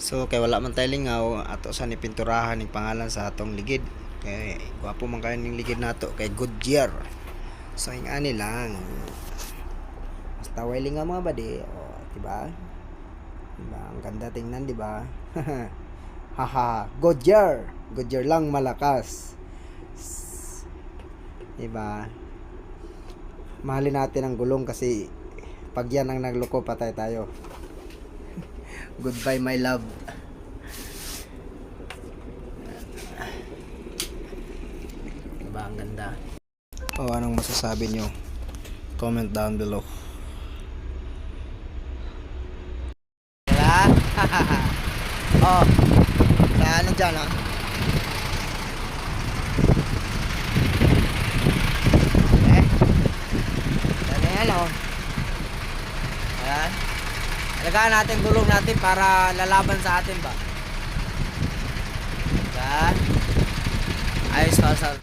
So kay wala man tayo lingaw ato sa ni pinturahan ning pangalan sa atong ligid. Kay gwapo man kayo ning ligid nato kay Goodyear. So ing ani lang. Basta way lingaw mga badi, oh, di ba? Diba? Ang ganda tingnan, di ba? Haha, Goodyear. Goodyear lang malakas. Di ba? Mahalin natin ang gulong kasi pag yan ang nagloko patay tayo. Goodbye my love. Diba ang ganda? O anong masasabi nyo? Comment down below. Diba? oh. Sa ano dyan ah? Eh? Ano yan oh? Ayan. Alagaan natin gulong natin para lalaban sa atin ba? Diba? Ayos pa sa